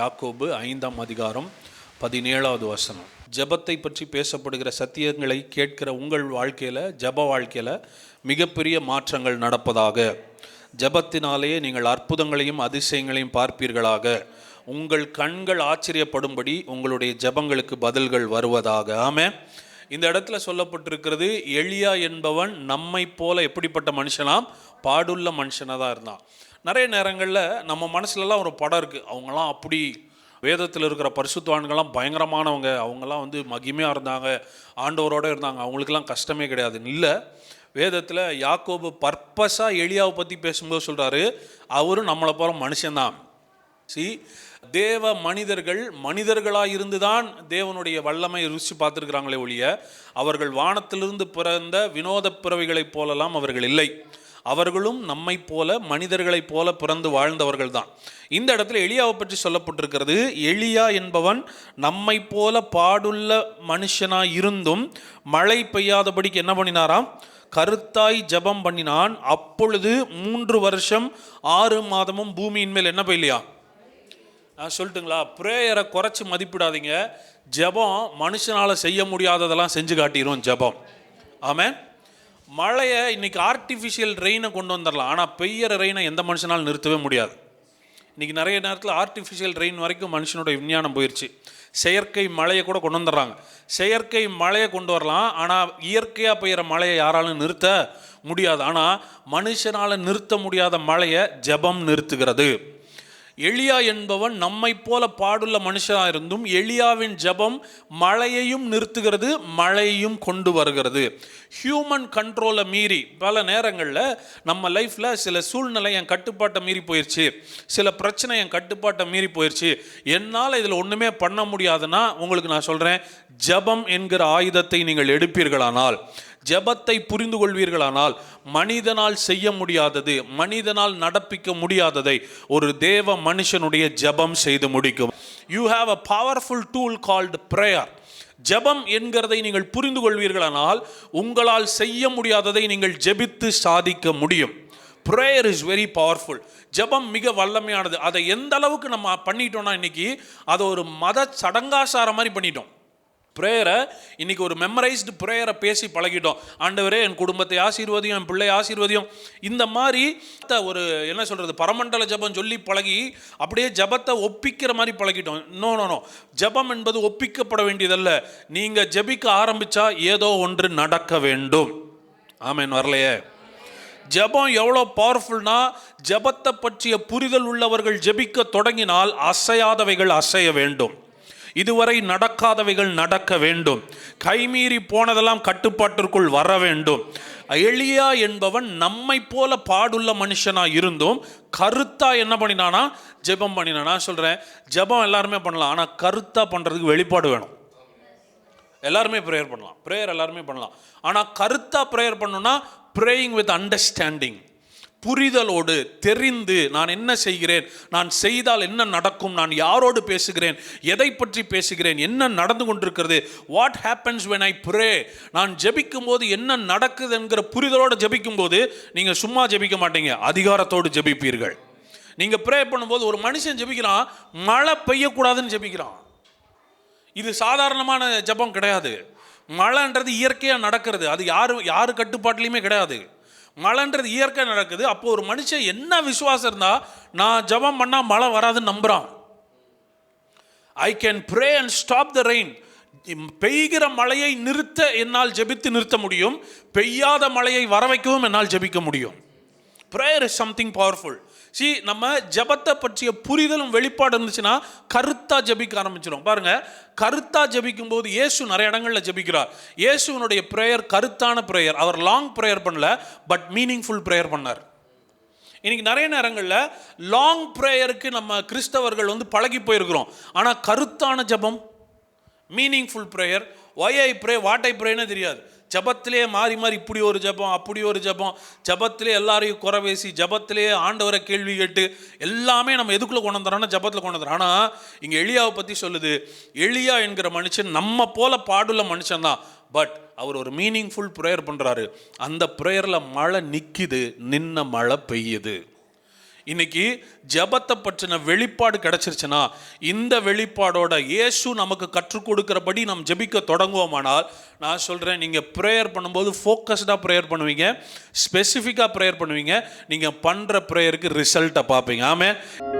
யாக்கோபு ஐந்தாம் அதிகாரம் பதினேழாவது வசனம். ஜபத்தை பற்றி பேசப்படுகிற சத்தியங்களை கேட்கிற உங்கள் வாழ்க்கையில் ஜெப வாழ்க்கையில் மிகப்பெரிய மாற்றங்கள் நடப்பதாக. ஜெபத்தினாலேயே நீங்கள் அற்புதங்களையும் அதிசயங்களையும் பார்ப்பீர்களாக. உங்கள் கண்கள் ஆச்சரியப்படும்படி உங்களுடைய ஜெபங்களுக்கு பதில்கள் வருவதாக. ஆமே இந்த இடத்துல சொல்லப்பட்டிருக்கிறது எளியா என்பவன் நம்மை போல எப்படிப்பட்ட மனுஷனாம் பாடுள்ள மனுஷனாக தான் இருந்தான். நிறைய நேரங்களில் நம்ம மனசுலலாம் ஒரு படம் இருக்குது அவங்களாம் அப்படி வேதத்தில் இருக்கிற பரிசுத்தவான்கள்லாம் பயங்கரமானவங்க. அவங்கெல்லாம் வந்து மகிமையாக இருந்தாங்க. ஆண்டவரோட இருந்தாங்க. அவங்களுக்கெல்லாம் கஷ்டமே கிடையாது. இல்லை வேதத்தில் யாக்கோபு பர்பஸாக எளியாவை பற்றி பேசும்போது சொல்கிறாரு அவரும் நம்மளை போகிற மனுஷன்தான். சி தேவ மனிதர்கள் மனிதர்களாக இருந்து தான் தேவனுடைய வல்லமை ருசி பார்த்துருக்குறாங்களே ஒழிய அவர்கள் வானத்திலிருந்து பிறந்த வினோத பிறவிகளைப் போலலாம் அவர்கள் இல்லை. அவர்களும் நம்மை போல மனிதர்களைப் போல பிறந்து வாழ்ந்தவர்கள் தான் இந்த இடத்துல எளியாவை பற்றி சொல்லப்பட்டிருக்கிறது எளியா என்பவன் நம்மை போல பாடுள்ள மனுஷனாக இருந்தும் மழை பெய்யாதபடிக்கு என்ன பண்ணினாராம்? கருத்தாய் ஜெபம் பண்ணினான். அப்பொழுது மூன்று வருஷம் ஆறு மாதமும் பூமியின் மேல் என்ன பெய்யலையா? நான் சொல்லிட்டுங்களா? ப்ரேயரை குறைச்சி மதிப்பிடாதீங்க. ஜெபம் மனுஷனால் செய்ய முடியாததெல்லாம் செஞ்சு காட்டிடும் ஜெபம். ஆமாம் மழையை இன்னைக்கு ஆர்டிஃபிஷியல் ரெயினை கொண்டு வந்துடலாம். ஆனால் பெய்யற ரெயினை எந்த மனுஷனால் நிறுத்தவே முடியாது. இன்றைக்கி நிறைய நேரத்தில் ஆர்டிஃபிஷியல் ரெயின் வரைக்கும் மனுஷனோட விஞ்ஞானம் போயிடுச்சு செயற்கை மழையை கூட கொண்டு வந்துடுறாங்க. செயற்கை மழையை கொண்டு வரலாம். ஆனால் இயற்கையாக பெய்கிற மழையை யாராலும் நிறுத்த முடியாது. ஆனால் மனுஷனால் நிறுத்த முடியாத மழையை ஜெபம் நிறுத்துகிறது. எளியா என்பவன் நம்மை போல பாடுள்ள மனுஷனாக இருந்தும் எளியாவின் ஜெபம் மழையையும் நிறுத்துகிறது மழையையும் கொண்டு வருகிறது. ஹியூமன் கண்ட்ரோலை மீறி பல நேரங்களில் நம்ம லைஃப்பில் சில சூழ்நிலை என் கட்டுப்பாட்டை மீறி போயிடுச்சு சில பிரச்சனை என் கட்டுப்பாட்டை மீறி போயிடுச்சு என்னால் இதில் ஒன்றுமே பண்ண முடியாதுன்னா உங்களுக்கு நான் சொல்கிறேன் ஜெபம் என்கிற ஆயுதத்தை நீங்கள் எடுப்பீர்களானால். ஜெபத்தை புரிந்து கொள்வீர்களானால் மனிதனால் செய்ய முடியாதது மனிதனால் நடப்பிக்க முடியாததை ஒரு தேவ மனுஷனுடைய ஜெபம் செய்து முடிக்கும். You have a powerful tool called prayer ஜெபம் என்கிறதை நீங்கள் புரிந்து கொள்வீர்களானால் உங்களால் செய்ய முடியாததை நீங்கள் ஜெபித்து சாதிக்க முடியும். ப்ரேயர் இஸ் வெரி பவர்ஃபுல் ஜெபம் மிக வல்லமையானது. அதை எந்த அளவுக்கு நம்ம பண்ணிட்டோம்னா இன்னைக்கு அதை ஒரு மத சடங்காசார மாதிரி பண்ணிட்டோம். ப்ரேயரை இன்னைக்கு ஒரு மெமரைஸ்டு ப்ரேயரை பேசி பழகிட்டோம். ஆண்டவரே என் குடும்பத்தை ஆசீர்வதியும் என் பிள்ளை ஆசீர்வதியும். இந்த மாதிரி ஒரு என்ன சொல்கிறது பரமண்டல ஜெபம் சொல்லி பழகி அப்படியே ஜெபத்தை ஒப்பிக்கிற மாதிரி பழகிட்டோம். நோ நோ நோ ஜெபம் என்பது ஒப்பிக்கப்பட வேண்டியதல்ல. நீங்கள் ஜெபிக்க ஆரம்பித்தா ஏதோ ஒன்று நடக்க வேண்டும். ஆமேன் வரலையே. ஜெபம் எவ்வளோ பவர்ஃபுல்னா ஜெபத்தை பற்றிய புரிதல் உள்ளவர்கள் ஜெபிக்க தொடங்கினால் அசையாதவைகள் அசைய வேண்டும். இதுவரை நடக்காதவைகள் நடக்க வேண்டும். கைமீறி போனதெல்லாம் கட்டுப்பாட்டிற்குள் வர வேண்டும். எளியா என்பவன் நம்மை போல பாடுள்ள மனுஷனா இருந்தும் கருத்தா என்ன பண்ணினானா? ஜெபம் பண்ணினான்? நான் சொல்றேன் ஜெபம் எல்லாருமே பண்ணலாம் ஆனால் கருத்தா பண்றதுக்கு வெளிப்பாடு வேணும். எல்லாருமே ப்ரேயர் பண்ணலாம். ப்ரேயர் எல்லாருமே பண்ணலாம். ஆனால் கருத்தா ப்ரேயர் பண்ணணும்னா ப்ரேயிங் வித் அண்டர்ஸ்டாண்டிங் புரிதலோடு தெரிந்து நான் என்ன செய்கிறேன் நான் செய்தால் என்ன நடக்கும் நான் யாரோடு பேசுகிறேன் எதை பற்றி பேசுகிறேன் என்ன நடந்து கொண்டிருக்கிறது what happens when I pray நான் ஜெபிக்கும் போது என்ன நடக்குது என்கிற புரிதலோடு ஜெபிக்கும் போது நீங்கள் சும்மா ஜெபிக்க மாட்டீங்க அதிகாரத்தோடு ஜெபிப்பீர்கள். நீங்கள் ப்ரே பண்ணும்போது ஒரு மனுஷன் ஜெபிக்கிறான் மழை பெய்யக்கூடாதுன்னு ஜெபிக்கிறான். இது சாதாரணமான ஜெபம் கிடையாது. மழைன்றது இயற்கையாக நடக்கிறது. அது யார் யார் கட்டுப்பாட்டிலையுமே கிடையாது. மழைன்றது இயற்கை நடக்குது. அப்போ ஒரு மனுஷன் என்ன விசுவாசம் இருந்தா நான் ஜெபம் பண்ணால் மழை வராதுன்னு நம்புறான். I can pray and stop the rain பெய்கிற மழையை நிறுத்த என்னால் ஜெபித்து நிறுத்த முடியும். பெய்யாத மழையை வர வைக்கவும் என்னால் ஜெபிக்க முடியும். Prayer is something powerful see நம்ம ஜெபத்தை பற்றிய புரிதலும் வெளிப்பாடு இருந்துச்சுன்னா கருத்தாக ஜெபிக்க ஆரம்பிச்சிடும் பாருங்க கருத்தாக ஜபிக்கும் போது இயேசு நிறைய இடங்களில் ஜபிக்கிறார். இயேசுனுடைய ப்ரேயர் கருத்தான ப்ரேயர் அவர் லாங் ப்ரேயர் பண்ணல பட் மீனிங்ஃபுல் ப்ரேயர் பண்ணார். இன்றைக்கி நிறைய நேரங்களில் லாங் ப்ரேயருக்கு நம்ம கிறிஸ்தவர்கள் வந்து பழகி போயிருக்கிறோம். ஆனால் கருத்தான ஜெபம் meaningful prayer why I pray what I ப்ரேன்னு தெரியாது. ஜபத்திலே மாறி மாறி இப்படி ஒரு ஜபம் அப்படி ஒரு ஜபம். ஜபத்திலே எல்லாரையும் குறை பேசி ஜபத்திலே ஆண்டவரை கேள்வி கேட்டு எல்லாமே நம்ம எதுக்குள்ளே கொண்டு வந்துறோம்னா ஜபத்தில் கொண்டு வந்துறோம் ஆனால் இங்கே எளியாவை பற்றி சொல்லுது. எளியா என்கிற மனுஷன் நம்ம போல பாடுள்ள மனுஷன் தான். பட் அவர் ஒரு மீனிங்ஃபுல் ப்ரேயர் பண்ணுறாரு அந்த ப்ரேயரில் மழை நிற்கிது நின்ன மழை பெய்யுது. இன்னைக்கு ஜெபத்தை பற்றின வெளிப்பாடு கிடைச்சிருச்சுன்னா இந்த வெளிப்பாடோட இயேசு நமக்கு கற்றுக் கொடுக்குறபடி நாம் ஜெபிக்க தொடங்குவோமானால் நான் சொல்கிறேன் நீங்கள் ப்ரேயர் பண்ணும்போது ஃபோக்கஸ்டாக ப்ரேயர் பண்ணுவீங்க ஸ்பெசிஃபிக்காக ப்ரேயர் பண்ணுவீங்க நீங்கள் பண்ணுற ப்ரேயருக்கு ரிசல்ட்டை பார்ப்பீங்க. ஆமாம்